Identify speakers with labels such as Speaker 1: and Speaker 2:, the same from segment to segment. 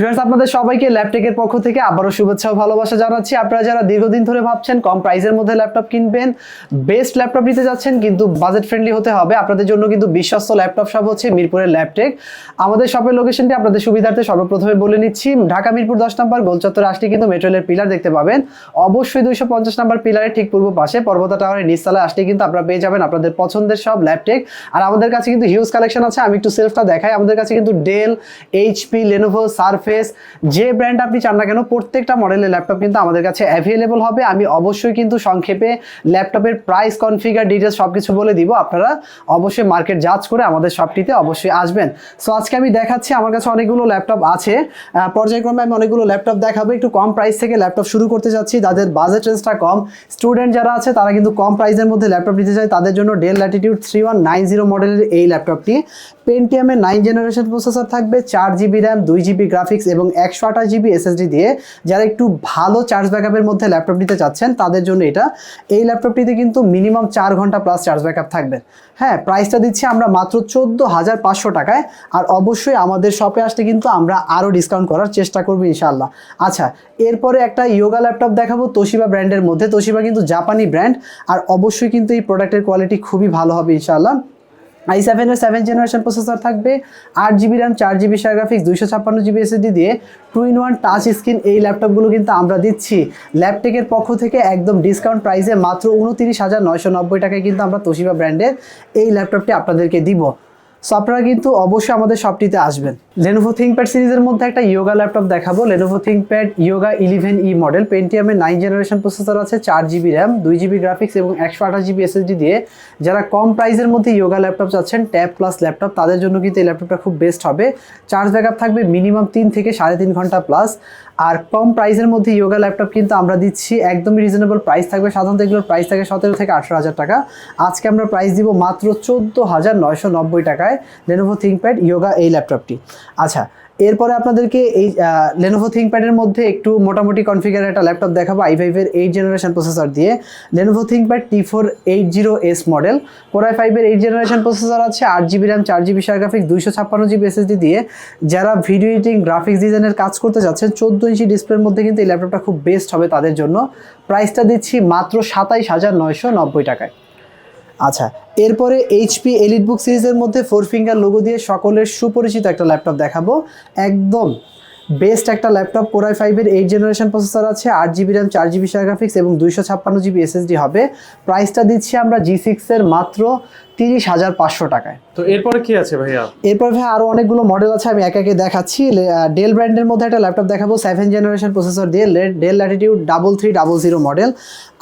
Speaker 1: Viewers আপনাদের সবাইকে ল্যাপটেকের পক্ষ থেকে আবারও শুভেচ্ছা ও ভালোবাসা জানাচ্ছি। আপনারা যারা দীর্ঘদিন ধরে ভাবছেন কম প্রাইসের মধ্যে ল্যাপটপ কিনবেন বেস্ট ল্যাপটপ নিতে যাচ্ছেন, কিন্তু বাজেট ফ্রেন্ডলি হতে হবে। আপনাদের জন্য কিন্তু বিশ্বস্ত ল্যাপটপ সব হচ্ছে মিরপুরের ল্যাপটেক আমাদের শপের লোকেশনটি আপনাদের সুবিধার্থে সর্বপ্রথমে বলে নিচ্ছি, ঢাকা মিরপুর দশ নম্বর, গোলচত্বর আসলে কিন্তু মেট্রোলের পিলার দেখতে পাবেন। অবশ্যই দুইশো পঞ্চাশ নম্বর পিলারের ঠিক পূর্ব পাশে, পর্বতা টাওয়ারের নিচতলায় আসলে কিন্তু আপনারা পেয়ে যাবেন আপনাদের পছন্দের সব ল্যাপটেক আর আমাদের কাছে কিন্তু হিউজ কালেকশন আছে, আমি একটু সেলফটা দেখাই। আমাদের কাছে কিন্তু ডেল এইচপি লেনোভো সারফেস যে ব্র্যান্ড আপনি চান না কেন, প্রত্যেকটা মডেলের ল্যাপটপ কিন্তু আমাদের কাছে অ্যাভেলেবল হবে। আমি অবশ্যই কিন্তু সংক্ষেপে ল্যাপটপের প্রাইস কনফিগার ডিটেলস সব কিছু বলে দিব। আপনারা অবশ্যই মার্কেট জাজ করে আমাদের শপটিতে অবশ্যই আসবেন। সো আজকে আমি দেখাচ্ছি, আমার কাছে অনেকগুলো ল্যাপটপ আছে। পর্যায়ক্রমে আমি অনেকগুলো ল্যাপটপ দেখাবো। একটু কম প্রাইস থেকে ল্যাপটপ শুরু করতে যাচ্ছি। যাদের বাজেট রেঞ্জটা কম স্টুডেন্ট যারা আছে, তারা কিন্তু কম প্রাইসের মধ্যে ল্যাপটপ নিতে চায়। তাদের জন্য Dell Latitude three one nine zero মডেলের এই ল্যাপটপটি পেন্টিএমের নাইন জেনারেশন প্রসেসর থাকবে, চার জিবি র্যাম দুই জিবি গ্রাফিক্স এবং একশো আঠাশ জিবি এসএসডি দিয়ে যারা একটু ভালো চার্জ ব্যাকআপের মধ্যে ল্যাপটপ নিতে চাচ্ছেন, তাদের জন্য এটা। এই ল্যাপটপটিতে কিন্তু মিনিমাম চার ঘণ্টা প্লাস চার্জ ব্যাকআপ থাকবে। হ্যাঁ প্রাইসটা দিচ্ছি আমরা মাত্র চোদ্দ হাজার পাঁচশো টাকায়। আর অবশ্যই আমাদের শপে আসলে কিন্তু আমরা আরও ডিসকাউন্ট করার চেষ্টা করব ইনশাল্লাহ আচ্ছা এরপরে একটা ইয়োগা ল্যাপটপ দেখাবো তোশিবা ব্র্যান্ডের মধ্যে। তোশিবা কিন্তু জাপানি ব্র্যান্ড আর অবশ্যই কিন্তু এই প্রোডাক্টের কোয়ালিটি খুবই ভালো হবে ইনশাল্লাহ আই সেভেনের সেভেন জেনারেশন প্রসেসর থাকবে। আট জিবি র্যাম চার জিবি শেয়ার গ্রাফিক্স দুইশো ছাপ্পান্ন জিবি এসএসডি দিয়ে two in one touch screen এই ল্যাপটপগুলো কিন্তু আমরা দিচ্ছি। ল্যাপটেকের পক্ষ থেকে একদম ডিসকাউন্ট প্রাইসে মাত্র উনতিরিশ হাজার নয়শো নব্বই টাকায় কিন্তু আমরা তোশিবা ব্র্যান্ডের এই ল্যাপটপটি আপনাদেরকে দিব। সো আপনারা কিন্তু অবশ্যই আমাদের শপটিতে আসবেন। লেনোভো থিঙ্কপ্যাড সিরিজের মধ্যে একটা ইয়োগা ল্যাপটপ দেখাবো। Lenovo ThinkPad Yoga eleven E model পেন্টিয়ামের nine generation processor আছে, চার জিবি র্যাম দুই জিবি গ্রাফিক্স এবং একশো আঠাশ জিবি এসএসডি দিয়ে। যারা কম প্রাইসের মধ্যে ইয়োগা ল্যাপটপ চাচ্ছেন ট্যাব প্লাস ল্যাপটপ তাদের জন্য কিন্তু এই ল্যাপটপটা খুব বেস্ট হবে। চার্জ ব্যাকআপ থাকবে মিনিমাম তিন থেকে সাড়ে তিন ঘণ্টা প্লাস আর কম প্রাইসের মধ্যে ইয়োগা ল্যাপটপ কিন্তু আমরা দিচ্ছি, একদমই রিজনেবল প্রাইস থাকবে। সাধারণত এগুলোর প্রাইস থাকে সতেরো থেকে আঠারো হাজার টাকা। আজকে আমরা প্রাইস দিব মাত্র চোদ্দ হাজার নয়শো নব্বই টাকায়। লেনোভো থিঙ্কপ্যাড ইয়োগা এই ল্যাপটপটি আচ্ছা এরপরে আপনাদেরকে এই লেনোভো থিঙ্কপ্যাডের মধ্যে একটু মোটামুটি কনফিগার একটা ল্যাপটপ দেখাবো আই ফাইভের এইট জেনারেশন প্রসেসর দিয়ে। Lenovo ThinkPad T four eight zero S model core i ফাইভের এইট জেনারেশন প্রসেসর আছে, আট জিবি র্যাম চার জিবি শেয়ার গ্রাফিক্স দুইশো ছাপ্পান্ন জিবি এসএসডি দিয়ে। যারা ভিডিও এডিটিং গ্রাফিক্স ডিজাইনের কাজ করতে যাচ্ছেন, চোদ্দ ইঞ্চি ডিসপ্লের মধ্যে কিন্তু এই ল্যাপটপটা খুব বেস্ট হবে তাদের জন্য। প্রাইসটা দিচ্ছি মাত্র সাতাইশ হাজার নয়শো নব্বই টাকায়। আচ্ছা এরপরে এইচপি এলিট বুক সিরিজের মধ্যে ফোর ফিঙ্গার লোগো দিয়ে সকলের সুপরিচিত একটা ল্যাপটপ দেখাবো। একদম বেস্ট একটা ল্যাপটপ কোরাই ফাইভের এইট জেনারেশন প্রসেসর আছে, আট জিবি র্যাম চার জিবি শেয়ার গ্রাফিক্স এবং দুইশো ছাপ্পান্ন জিবি এসএসডি হবে। প্রাইসটা দিচ্ছি আমরা জি সিক্সের মাত্র তিরিশ হাজার পাঁচশো টাকায়।
Speaker 2: তো এরপরে কি আছে ভাইয়া?
Speaker 1: এরপর ভাই আরও অনেকগুলো মডেল আছে আমি একে একে দেখাচ্ছি ডেল ব্র্যান্ডের মধ্যে একটা ল্যাপটপ দেখাবো সেভেন জেনারেশন প্রসেসর দিয়ে। Dell Latitude double three double zero model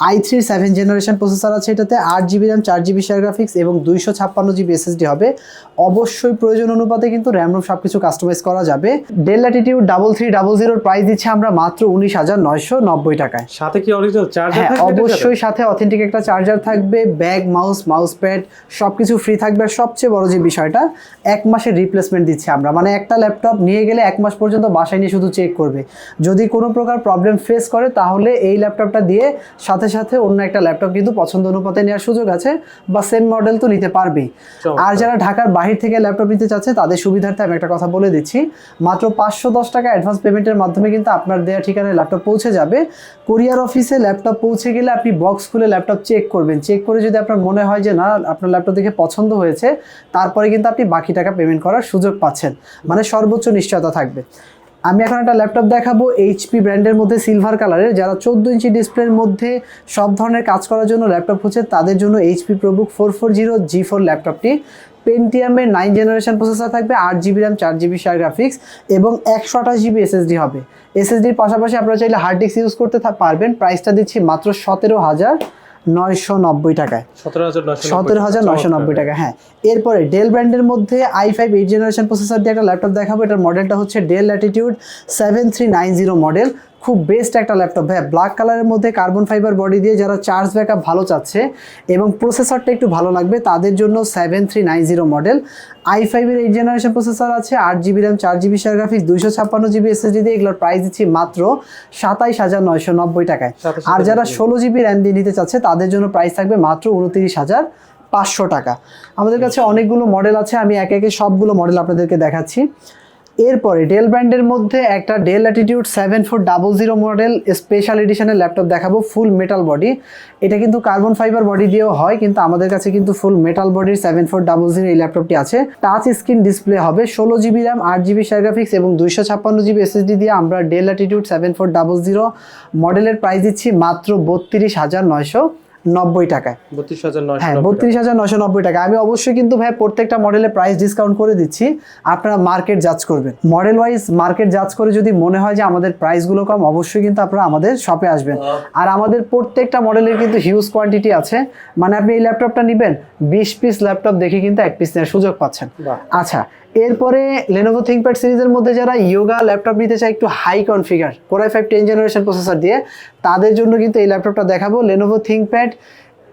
Speaker 1: i three seven generation processor আছে এটাতে আট জিবি র্যাম চার জিবি শেয়ার গ্রাফিক্স এবং দুইশো ছাপ্পান্ন জিবি এসএসডি হবে। অবশ্যই প্রয়োজন অনুপাতে কিন্তু র্যাম রোম সব কিছু কাস্টমাইজ করা যাবে। Dell Latitude double three double জিরোর প্রাইস দিচ্ছে আমরা মাত্র উনিশ হাজার নয়শো নব্বই টাকায়।
Speaker 2: সাথে কি অরিজিনাল চার্জার
Speaker 1: হ্যাঁ অবশ্যই সাথে? অথেন্টিক একটা চার্জার থাকবে ব্যাগ মাউস মাউস প্যাড সব কিছু ফ্রি থাকবে। আর সবচেয়ে বড় যে বিষয়টা এক মাসের রিপ্লেসমেন্ট দিচ্ছি আমরা। মানে একটা ল্যাপটপ নিয়ে গেলে এক মাস পর্যন্ত বাসায় নিয়ে শুধু চেক করবে। যদি কোনো প্রকার প্রবলেম ফেস করে তাহলে এই ল্যাপটপটা দিয়ে সাথে সাথে অন্য একটা ল্যাপটপ কিন্তু পছন্দ অনুপাতে নেওয়ার সুযোগ আছে বা সেম মডেল তো নিতে পারবেই। আর যারা ঢাকার বাহির থেকে ল্যাপটপ নিতে চাচ্ছে তাদের সুবিধার্থে আমি একটা কথা বলে দিচ্ছি। মাত্র পাঁচশো দশ টাকা অ্যাডভান্স পেমেন্টের মাধ্যমে কিন্তু আপনার দেওয়া ঠিকানায় ল্যাপটপ পৌঁছে যাবে। কোরিয়ার অফিসে ল্যাপটপ পৌঁছে গেলে আপনি বক্স খুলে ল্যাপটপ চেক করবেন। চেক করে যদি আপনার মনে হয় যে না আপনার ল্যাপটপ দেখে পছন্দ হয়েছে, তারপরে কিন্তু আপনি বাকি টাকা পেমেন্ট করার সুযোগ পাচ্ছেন। মানে সর্বোচ্চ নিশ্চয়তা থাকবে। আমি এখন একটা ল্যাপটপ দেখাবো এইচপি ব্র্যান্ডের মধ্যে সিলভার কালারের যারা চোদ্দ ইঞ্চি ডিসপ্লের মধ্যে সব ধরনের কাজ করার জন্য ল্যাপটপ হচ্ছে তাদের জন্য HP ProBook four four zero G four ল্যাপটপটি। পেন্টিয়ামের নাইন জেনারেশন প্রসেসর থাকবে, আট জিবি র্যাম চার জিবি শেয়ার গ্রাফিক্স এবং একশো আঠাশ জিবি এসএসডি হবে। এসএসডির পাশাপাশি আপনারা চাইলে হার্ড ডিস্ক ইউজ করতে পারবেন। প্রাইসটা দিচ্ছি মাত্র সতেরো হাজার। নয়শো নব্বই টাকায়।
Speaker 2: সতেরো হাজার নয়শো
Speaker 1: নব্বই টাকা। হ্যাঁ। এরপরে ডেল ব্র্যান্ডের মধ্যে i five eight generation processor দিয়ে একটা ল্যাপটপ দেখাবো। এটার মডেলটা হচ্ছে Dell Latitude seven three nine zero model খুব বেস্ট একটা ল্যাপটপ ভাই ব্ল্যাক কালারের মধ্যে কার্বন ফাইবার বডি দিয়ে যারা চার্জ ব্যাকআপ ভালো চাচ্ছে এবং প্রসেসরটা একটু ভালো লাগবে তাদের জন্য seven three nine zero model i ফাইভের এইট জেনারেশন প্রসেসর আছে আট জিবি র্যাম চার জিবি শেয়ার গ্রাফিক্স দুইশো ছাপ্পান্ন জিবি এসএসডি দিয়ে এগুলোর প্রাইস দিচ্ছি মাত্র সাতাইশ হাজার নয়শো নব্বই টাকায়। আর যারা ষোলো জিবি র্যাম দিয়ে নিতে চাচ্ছে তাদের জন্য প্রাইস থাকবে মাত্র উনত্রিশ হাজার পাঁচশো টাকা। আমাদের কাছে অনেকগুলো মডেল আছে আমি একে একে সবগুলো মডেল আপনাদেরকে দেখাচ্ছি। এরপরে ডেল ব্র্যান্ডের মধ্যে একটা Dell Latitude seven four double zero model special এডিশনের laptop দেখাবো ফুল মেটাল বডি এটা কিন্তু কার্বন ফাইবার বডি দিয়েও হয়, কিন্তু আমাদের কাছে কিন্তু ফুল মেটাল বডির সেভেন ফোর ডাবল জিরো এই ল্যাপটপটি আছে। টাচ স্ক্রিন ডিসপ্লে হবে, ষোলো জিবি র্যাম আট জিবি শেয়ার গ্রাফিক্স এবং দুইশো ছাপ্পান্ন জিবি এসএসডি দিয়ে আমরা Dell Latitude seven four double zero মডেলের প্রাইস দিচ্ছি মাত্র বত্রিশ হাজার নয়শো। নব্বই টাকায়।
Speaker 2: বত্রিশ হাজার নয়শো
Speaker 1: হ্যাঁ বত্রিশ হাজার নশো নব্বই টাকা। আমি অবশ্যই কিন্তু ভাই প্রত্যেকটা মডেলের প্রাইস ডিসকাউন্ট করে দিচ্ছি। আপনারা মার্কেট জাজ করবেন। মডেল ওয়াইজ মার্কেট জাজ করে যদি মনে হয় যে আমাদের প্রাইসগুলো কম অবশ্যই কিন্তু আপনারা আমাদের শপে আসবেন। আর আমাদের প্রত্যেকটা মডেলের কিন্তু হিউজ কোয়ান্টিটি আছে। মানে আপনি এই ল্যাপটপটা নেবেন বিশ পিস ল্যাপটপ দেখে কিন্তু এক পিস নেওয়ার সুযোগ পাচ্ছেন। আচ্ছা এরপরে লেনোভো থিঙ্কপ্যাড সিরিজের মধ্যে যারা ইয়োগা ল্যাপটপ নিতে চায় একটু high configure core i five ten generation processor দিয়ে তাদের জন্য কিন্তু এই ল্যাপটপটা দেখাবো Lenovo ThinkPad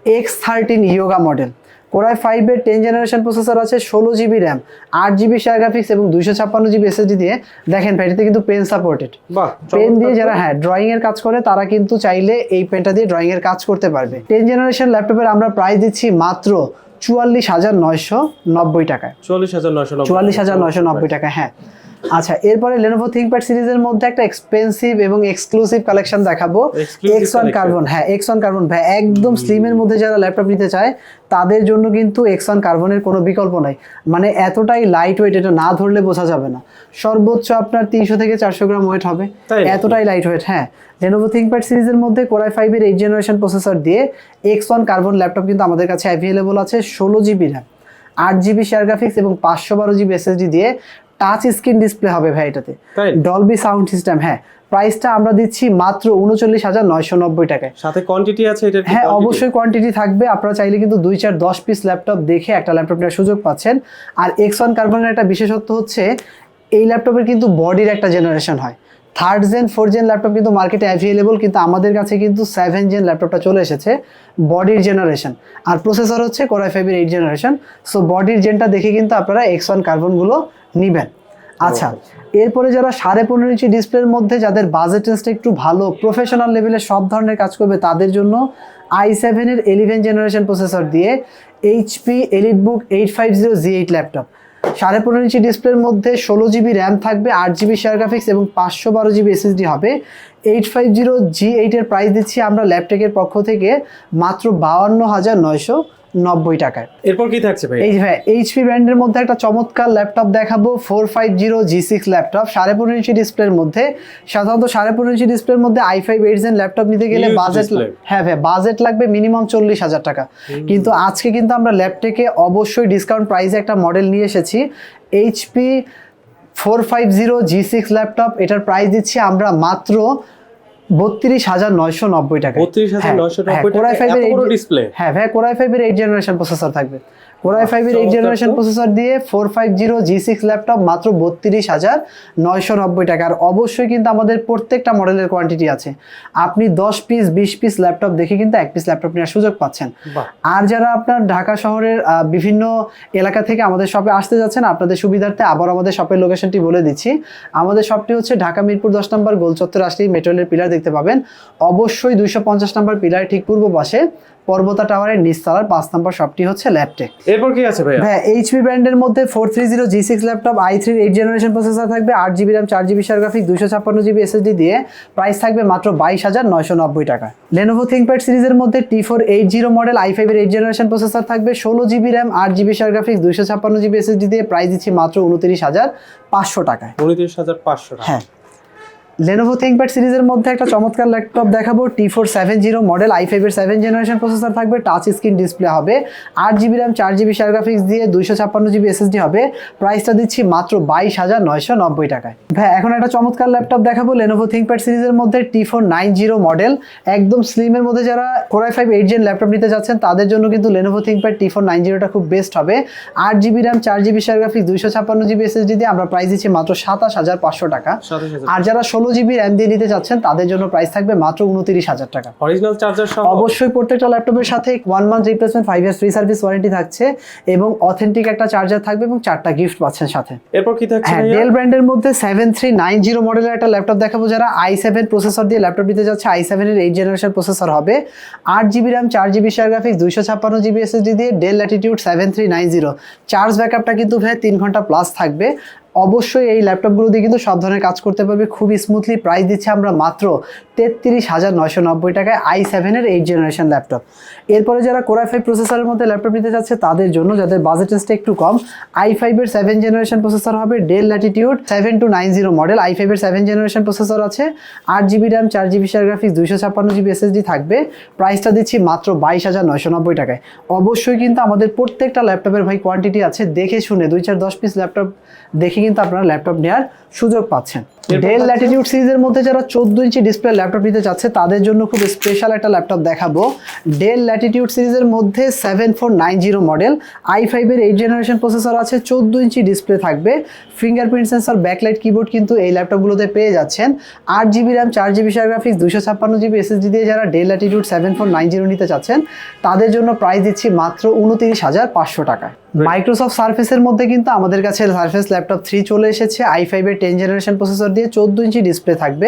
Speaker 1: X thirteen Yoga model core i ফাইভের টেন জেনারেশন প্রসেসর আছে ষোলো জিবি র্যাম আট জিবি শেয়ার গ্রাফিক্স এবং দুইশো ছাপ্পান্ন জিবি এসএসডি দিয়ে। দেখেন ভাই এটাতে কিন্তু পেন সাপোর্টেড পেন দিয়ে যারা হ্যাঁ ড্রয়িং এর কাজ করে তারা কিন্তু চাইলে এই পেনটা দিয়ে ড্রয়িং এর কাজ করতে পারবে। টেন জেনারেশন ল্যাপটপের আমরা প্রাইস দিচ্ছি মাত্র চুয়াল্লিশ হাজার নয়শো নব্বই টাকায়।
Speaker 2: চুয়াল্লিশ হাজার নয়শো
Speaker 1: চুয়াল্লিশ হাজার নয়শো নব্বই টাকা হ্যাঁ। আচ্ছা এরপরে লেনোভো থিঙ্কপ্যাড সিরিজের মধ্যে একটা এক্সপেন্সিভ এবং এক্সক্লুসিভ কালেকশন দেখাবো।
Speaker 2: Exclusive
Speaker 1: এক্স কার্বন হ্যাঁ এক্স ওয়ান কার্বন ভাই একদম স্লিমের মধ্যে যারা ল্যাপটপ নিতে চায় তাদের জন্য কিন্তু এক্স ওয়ান কার্বনের কোনো বিকল্প নাই। মানে এতটাই লাইট ওয়েট এটা না ধরলে বোঝা যাবে না। সর্বোচ্চ আপনার তিনশো থেকে চারশো গ্রাম ওয়েট হবে। এতটাই লাইট ওয়েট হ্যাঁ। লেনোভো থিঙ্কপ্যাড সিরিজের মধ্যে কোরাই ফাইভের এইট জেনারেশন প্রসেসর দিয়ে এক্স ওয়ান কার্বন ল্যাপটপ কিন্তু আমাদের কাছে অ্যাভেলেবল আছে ষোলো জিবি র্যাম আট জিবি শেয়ার গ্রাফিক্স এবং পাঁচশো বারো জিবি এসএসডি দিয়ে টাচ স্ক্রিন ডিসপ্লে হবে ভাই এটাতে? ডলবি সাউন্ড সিস্টেম হ্যাঁ। প্রাইসটা আমরা দিচ্ছি মাত্র উনচল্লিশ হাজার নয়শো নব্বই টাকায়।
Speaker 2: সাথে কোয়ান্টিটি আছে এটার কি
Speaker 1: হ্যাঁ অবশ্যই কোয়ান্টিটি থাকবে। আপনারা চাইলে কিন্তু দুই চার দশ পিস ল্যাপটপ দেখে একটা ল্যাপটপ নেওয়ার সুযোগ পাচ্ছেন। আর এক্স ওয়ান কার্বনের একটা বিশেষত্ব হচ্ছে এই ল্যাপটপের কিন্তু বডির একটা জেনারেশন হয়। Third gen four gen laptop কিন্তু মার্কেটে অ্যাভেলেবল কিন্তু আমাদের কাছে কিন্তু সেভেন জেন ল্যাপটপটা চলে এসেছে বডির জেনারেশন আর প্রসেসর হচ্ছে কোরাই ফাইভের এইট জেনারেশন সো বডির জেনটা দেখে কিন্তু আপনারা এক্স ওয়ান কার্বনগুলো নেবেন। আচ্ছা এরপরে যারা সাড়ে পনেরো ইঞ্চি ডিসপ্লের মধ্যে যাদের বাজেট রেঞ্জটা একটু ভালো প্রফেশনাল লেভেলে সব ধরনের কাজ করবে তাদের জন্য আই সেভেনের এলিভেন জেনারেশন প্রসেসর দিয়ে HP EliteBook eight five zero G eight laptop সাড়ে পনেরো ইঞ্চি ডিসপ্লের মধ্যে ষোলো জিবি র্যাম থাকবে আট জিবি শেয়ার গ্রাফিক্স এবং পাঁচশো বারো জিবি এসএসডি হবে। এইট ফাইভ জিরো জি এইটের প্রাইস দিচ্ছি আমরা ল্যাপটপের পক্ষ থেকে মাত্র বাউান্ন হাজার নয়শো। নব্বই টাকায়।
Speaker 2: এরপর কি থাকছে ভাই?
Speaker 1: এই যে ভাই এইচপি ব্র্যান্ডের মধ্যে একটা চমৎকার ল্যাপটপ দেখাবো four five zero G six laptop সাড়ে পনেরো ইঞ্চি ডিসপ্লের মধ্যে। সাধারণত সাড়ে পনেরো ইঞ্চি ডিসপ্লের মধ্যে i five eight gen laptop নিতে গেলে বাজেট। হ্যাঁ ভাই বাজেট লাগবে মিনিমাম চল্লিশ হাজার টাকা। কিন্তু আজকে কিন্তু আমরা ল্যাপটপে অবশ্যই ডিসকাউন্ট প্রাইসে একটা মডেল নিয়ে এসেছি। HP four five zero G six laptop এটার প্রাইস দিচ্ছি আমরা মাত্র বত্রিশ হাজার নয়শো নব্বই টাকা
Speaker 2: 32,990 টাকা, এত বড় display?
Speaker 1: হ্যাঁ ভাই কোরাই ফাইভের এইট জেনারেশন প্রসেসর থাকবে কোরাই ফাইভের এইট জেনারেশন। প্রসেসর দিয়ে four five zero G six laptop মাত্র বত্রিশ হাজার নয়শো নব্বই টাকা। আর অবশ্যই কিন্তু আমাদের প্রত্যেকটা মডেলের কোয়ান্টিটি আছে। আপনি দশ পিস বিশ পিস ল্যাপটপ দেখে কিন্তু এক পিস ল্যাপটপ নেওয়ার সুযোগ পাচ্ছেন। আর যারা আপনার ঢাকা শহরের বিভিন্ন এলাকা থেকে আমাদের শপে আসতে যাচ্ছেন আপনাদের সুবিধার্থে আবার আমাদের শপের লোকেশনটি বলে দিচ্ছি। আমাদের শপটি হচ্ছে ঢাকা মিরপুর দশ নম্বর গোল চত্বর আসলেই মেট্রোলের পিলার দেখতে পাবেন। অবশ্যই দুইশো পঞ্চাশ নম্বর পিলার ঠিক পূর্ব পাশে। পর্বতা টাওয়ারের নিচতলার পাঁচ নম্বর শপটি হচ্ছে ল্যাপটেক
Speaker 2: এরপর কি আছে ভাইয়া?
Speaker 1: হ্যাঁ এইচপি ব্র্যান্ডের মধ্যে four three zero G six laptop i three eight generation processor থাকবে আট জিবি র্যাম চার জিবি শেয়ার গ্রাফিক দুইশো ছাপ্পান্ন জিবি এসএসডি দিয়ে প্রাইস থাকবে মাত্র বাইশ হাজার নয়শো নব্বই টাকা। লেনোভো থিঙ্কপ্যাড সিরিজের মধ্যে T four eight zero model i ফাইভের এইট জেনারেশন প্রসেসর থাকবে ষোলো জিবি র্যাম আট জিবি শেয়ার গ্রাফিক্স দুইশো ছাপ্পান্ন জিবি এসএসডি দিয়ে প্রাইস দিচ্ছি মাত্র উনত্রিশ হাজার পাঁচশো টাকায়।
Speaker 2: উনত্রিশ হাজার পাঁচশো টাকা।
Speaker 1: হ্যাঁ। লেনোভো থিঙ্কপ্যাড সিরিজের মধ্যে একটা চমৎকার ল্যাপটপ দেখাবো T four seven zero model i ফাইভের সেভেন জেনারেশন প্রসেসর থাকবে টাচ স্ক্রিন ডিসপ্লে হবে আট জিবি র্যাম চার জিবি শেয়ার গ্রাফিক্স দিয়ে দুইশো ছাপ্পান্ন জিবি এসএসডি হবে প্রাইসটা দিচ্ছি মাত্র বাইশ হাজার নয়শো নব্বই টাকায়। ভাই এখন একটা চমৎকার ল্যাপটপ দেখাবো লেনোভো থিঙ্কপ্যাড সিরিজের মধ্যে T four nine zero model একদম স্লিমের মধ্যে যারা core i five eight gen laptop নিতে যাচ্ছেন তাদের জন্য কিন্তু Lenovo ThinkPad T four nine জিরোটা খুব বেস্ট হবে আট জিবি র্যাম চার জিবি শেয়ার গ্রাফিক্স দুইশো ছাপ্পান্ন জিবি এসএসডি দিয়ে আমরা প্রাইস দিচ্ছি মাত্র সাতাশ হাজার পাঁচশো টাকা। আর যারা ষোলো জিবি র্যাম দিয়ে নিতে যাচ্ছেন তাদের জন্য প্রাইস থাকবে মাত্র উনত্রিশ হাজার টাকা।
Speaker 2: অরিজিনাল চার্জার সহ?
Speaker 1: অবশ্যই প্রত্যেকটা ল্যাপটপের সাথে one month replacement five years free service warranty থাকছে এবং অথেন্টিক একটা চার্জার থাকবে এবং চারটা গিফট পাচ্ছেন সাথে।
Speaker 2: এরপর কি থাকছে
Speaker 1: হ্যাঁ ডেল ব্র্যান্ডের মধ্যে সেভেন থ্রি নাইন জিরো মডেলের একটা ল্যাপটপ দেখাবো যারা আই সেভেন প্রসেসর দিয়ে ল্যাপটপ নিতে যাচ্ছে। আই সেভেনের এইট জেনারেশন প্রসেসর হবে। আট জিবি র্যাম চার জিবি শেয়ার গ্রাফিক্স দুইশো ছাপ্পান্ন জিবি এসএসডি দিয়ে Dell Latitude seven three nine zero charge ব্যাকআপটা কিন্তু ভাই তিন ঘণ্টা প্লাস থাকবে। অবশ্যই এই ল্যাপটপগুলো দিয়ে কিন্তু সব ধরনের কাজ করতে পারবে। খুব স্মুথলি প্রাইস দিচ্ছি আমরা মাত্র তেত্রিশ হাজার নয়শো নব্বই টাকায় আই সেভেনের এইট জেনারেশন ল্যাপটপ। এরপরে যারা কোরআই ফাইভ প্রসেসরের মধ্যে ল্যাপটপ নিতে যাচ্ছে তাদের জন্য যাদের বাজেট একটু কম আই ফাইভের সেভেন জেনারেশন প্রসেসর হবে Dell Latitude seven two nine zero model i ফাইভের সেভেন জেনারেশন প্রসেসর আছে, আট জিবি র্যাম চার জিবি শেয়ার গ্রাফিক্স দুইশো ছাপ্পান্ন জিবি এসএসডি থাকবে। প্রাইসটা দিচ্ছি মাত্র বাইশ হাজার নয়শো নব্বই টাকায়। অবশ্যই কিন্তু আমাদের প্রত্যেকটা ল্যাপটপের ভাই কোয়ান্টিটি আছে, দেখে শুনে দুই চার দশ পিস ল্যাপটপ দেখে কিন্তু আপনারা ল্যাপটপ নেওয়ার সুযোগ পাচ্ছেন। ডেল ল্যাটিটিউড সিরিজের মধ্যে যারা চোদ্দ ইঞ্চি ডিসপ্লে ল্যাপটপ নিতে চাচ্ছে তাদের জন্য খুব স্পেশাল একটা ল্যাপটপ দেখাবো। ডেল ল্যাটিটিউড সিরিজের মধ্যে seven four nine zero model i ফাইভের এইট জেনারেশন প্রসেসর আছে চোদ্দ ইঞ্চি ডিসপ্লে থাকবে। ফিঙ্গারপ্রিন্ট সেন্সর ব্যাকলাইট কিবোর্ড কিন্তু এই ল্যাপটপগুলোতে পেয়ে যাচ্ছেন। আট জিবি র্যাম চার জিবি শেয়ার গ্রাফিক্স দুশো ছাপ্পান্ন জিবি এসএসডি দিয়ে যারা Dell Latitude seven four nine zero নিতে চাচ্ছেন তাদের জন্য প্রাইস দিচ্ছি মাত্র উনত্রিশ হাজার পাঁচশো টাকায় মাইক্রোসফট সার্ফেসের মধ্যে কিন্তু আমাদের কাছে সার্ফেস ল্যাপটপ থ্রি চলে এসেছে আই ফাইভের টেন জেনারেশন প্রসেসর দিয়ে চোদ্দ ইঞ্চি ডিসপ্লে থাকবে।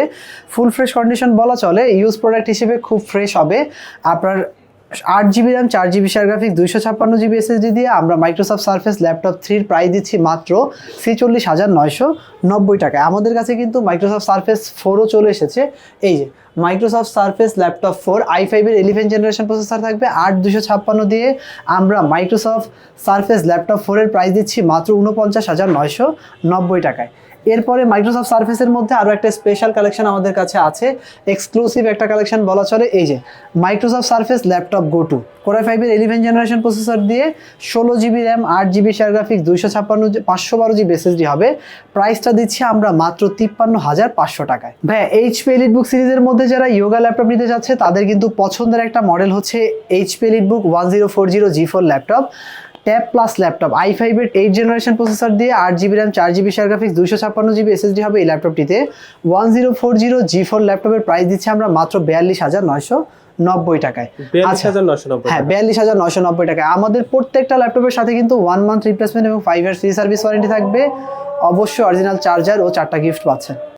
Speaker 1: ফুল ফ্রেশ কন্ডিশন বলা চলে ইউজ প্রোডাক্ট হিসেবে খুব ফ্রেশ হবে। আপনার আট জিবি র্যাম চার জিবি শেয়ার গ্রাফিক্স দুইশো ছাপ্পান্ন জিবি এসএসডি দিয়ে আমরা মাইক্রোসফট সার্ফেস ল্যাপটপ থ্রির প্রাইস দিচ্ছি মাত্র ছিচল্লিশ হাজার নয়শো নব্বই টাকায়। আমাদের কাছে কিন্তু মাইক্রোসফট সার্ফেস ফোরও চলে এসেছে। এই যে Microsoft Surface laptop four i ফাইভের ইলেভেন জেনারেশন প্রসেসর থাকবে। আট দুশো ছাপ্পান্ন দিয়ে আমরা মাইক্রোসফট সার্ফেস ল্যাপটপ ফোরের প্রাইস দিচ্ছি মাত্র উনপঞ্চাশ হাজার নয়শো নব্বই টাকায়। এরপরে মাইক্রোসফট সার্ফেসের মধ্যে আরও একটা স্পেশাল কালেকশন আমাদের কাছে আছে। এক্সক্লুসিভ একটা কালেকশন বলা চলে। এই যে Microsoft Surface laptop go two core i ফাইভের ইলেভেন জেনারেশন প্রসেসর দিয়ে ষোলো জিবি র্যাম আট জিবি শেয়ার গ্রাফিক্স দুইশো ছাপ্পান্ন পাঁচশো বারো জিবি এসএসডি হবে। প্রাইসটা দিচ্ছি আমরা মাত্র তিপ্পান্ন হাজার পাঁচশো টাকায়। ভাই এইচপি এলিট বুক সিরিজের মধ্যে যারা ইয়োগা ল্যাপটপ নিতে যাচ্ছে, তাদের কিন্তু পছন্দের একটা মডেল হচ্ছে HP Elite Book one zero four zero G four laptop tab plus laptop i ফাইভের এইট জেনারেশন প্রসেসর দিয়ে আট জিবি র্যাম চার জিবি শেয়ার গ্রাফিক্স দুশো ছাপ্পান্ন জিবি এসএসডি হবে এই ল্যাপটপটিতে one zero four zero G four ল্যাপটপের প্রাইস দিচ্ছে আমরা মাত্র বিয়াল্লিশ হাজার নয়শো নব্বই টাকায়। হ্যাঁ বিয়াল্লিশ হাজার নয়শো নব্বই টাকায়। আমাদের প্রত্যেকটা ল্যাপটপের সাথে কিন্তু ওয়ান মান্থ রিপ্লেসমেন্ট এবং five year free service warranty থাকবে। অবশ্যই অরিজিনাল চার্জার ও চারটা গিফট পাচ্ছেন।